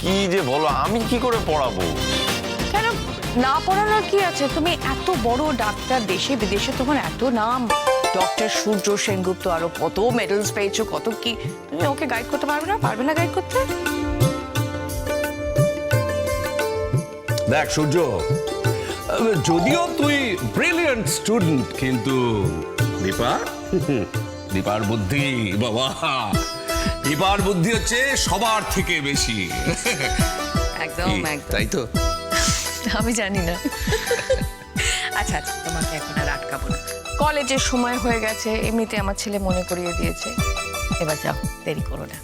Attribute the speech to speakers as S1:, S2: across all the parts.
S1: কি যে বলো আমি কি করে পড়াবো?
S2: কেন? না পড়ানোর কি আছে? তুমি এত বড় ডাক্তার দেশে বিদেশে তোমার এত নাম। ডক্টর সূর্য সেনগুপ্ত আরও কত মেডেলস পেয়েছ কত কি? তুমি ওকে গাইড করতে পারবে না? পারবে না গাইড করতে?
S3: দেখ সূর্য যদিও তুই ব্রিলিয়েন্ট স্টুডেন্ট কিন্তু দীপা দীপার বুদ্ধি বাবা। দীপার বুদ্ধি হচ্ছে সবার থেকে বেশি।
S2: একদম একদম।
S3: তাই তো?
S2: আমি জানি না। আচ্ছা আচ্ছা তোমাকে এখন আর আটকাবো না। কলেজের সময় হয়ে গেছে এমনিতে আমার ছেলে মনে করিয়ে দিয়েছে। এবার যাও দেরি করো না।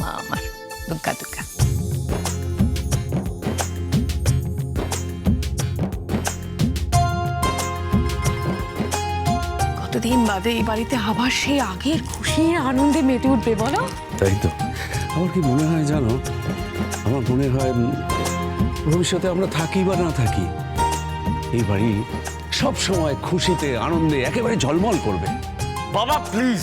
S2: মা আমার দুগ্গা দুগ্গা। কতদিন বাদে এই বাড়িতে আবার সেই আগের খুশির আনন্দে মেতে উঠবে বলো।
S4: তাই তো। আমার কি মনে হয় জানো? আমার মনে হয় ভবিষ্যতে আমরা থাকি বা না থাকি এই বাড়ি সব সময় খুশিতে আনন্দে একেবারে ঝলমল করবে।
S1: বাবা প্লিজ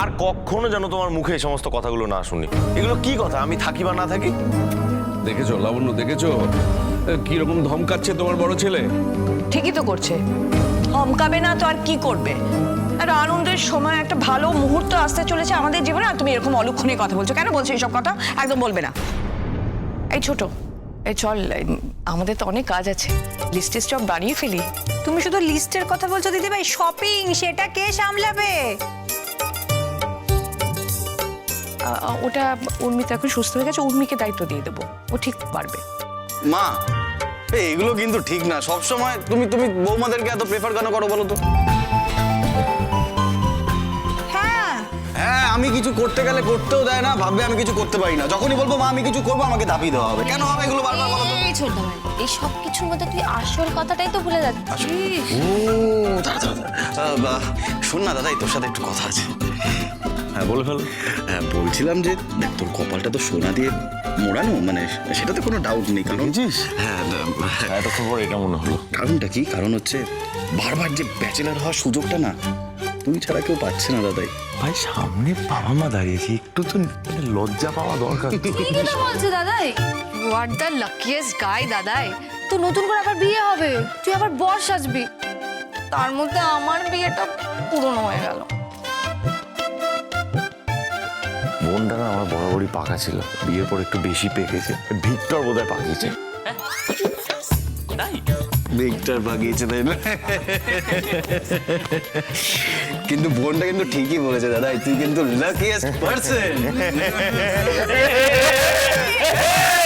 S1: আর কখনো যেন তোমার মুখে এই সমস্ত কথাগুলো না শুনি। এগুলো কি কথা? আমি থাকি বা না থাকি?
S4: দেখেছ লাবণ্য দেখেছ? কীরকম ধমকাচ্ছে তোমার বড় ছেলে?
S2: ঠিকই তো করছে। ধমকাবে না তো আর কি করবে? আর আনন্দের সময়, একটা ভালো মুহূর্ত আসতে চলেছে আমাদের জীবনে, আর তুমি এরকম অলক্ষণে কথা বলছো। কেন বলছো এইসব কথা? একদম বলবে না। এই ছোট, এই চল আমাদের তো অনেক কাজ আছে। লিস্টে সব বানিয়ে ফেলি।
S5: তুমি শুধু লিস্টের কথা বলছো, দিদি ভাই শপিং সেটা কে সামলাবে?
S2: ওটা উর্মি তো এখন সুস্থ হয়ে গেছে, উর্মিকে দায়িত্ব দিয়ে দেবো। ও ঠিক পারবে।
S6: মা এই এগুলো কিন্তু ঠিক না। সব সময় তুমি তুমি বৌমাদেরকে এত প্রেফার কেন করো বলো তো?
S5: হ্যাঁ।
S6: হ্যাঁ আমি কিছু করতে গেলে করতেও দেয় না ভাববে আমি কিছু করতে পারি না। যখনই বলব মা আমি কিছু করব আমাকে দাবি দেওয়া হবে। কেন হবে এগুলো বারবার বলো তো?
S7: এই ছোট ভাই এই সব কিছুর মধ্যে তুই আসল কথাটাই তো ভুলে যাচ্ছিস।
S6: ও দাঁড়া দাঁড়া দাঁড়া। আহ, শোন না দাদা এই তোর সাথে একটু কথা আছে।
S1: হ্যাঁ বলে ফেল।
S6: হ্যাঁ বলছিলাম যে দেখ তোর কপালটা তো সোনা দিয়ে মোড়ানো মানে সেটাতে কোনো ডাউট নেই কারণ হ্যাঁ না,
S1: এতক্ষণ পর এটা মনে হলো।
S6: কারণটা কি? কারণ হচ্ছে বারবার যে ব্যাচেলার হওয়ার সুযোগটা না তুমি ছাড়া কেউ পাচ্ছে না দাদাই।
S1: ভাই সামনে বাবা মা দাঁড়িয়েছে একটু তো মানে লজ্জা পাওয়া দরকার। তো।
S7: বলছে দাদাই? You are the luckiest guy দাদাই। তো নতুন করে আবার বিয়ে হবে তুই আবার বর সাজবি। তার মধ্যে আমার বিয়েটা পুরনো হয়ে গেল।
S1: বরাবরই পাকা ছিল। বিয়ের পর একটু বেশি পেকেছে ভিক্টর বোধহয় পাকিয়েছে।
S6: ভিক্টর পাকিয়েছে তাই না? কিন্তু বোনটা কিন্তু ঠিকই বলেছে দাদা। তুই কিন্তু লাকিয়েস্ট পারসন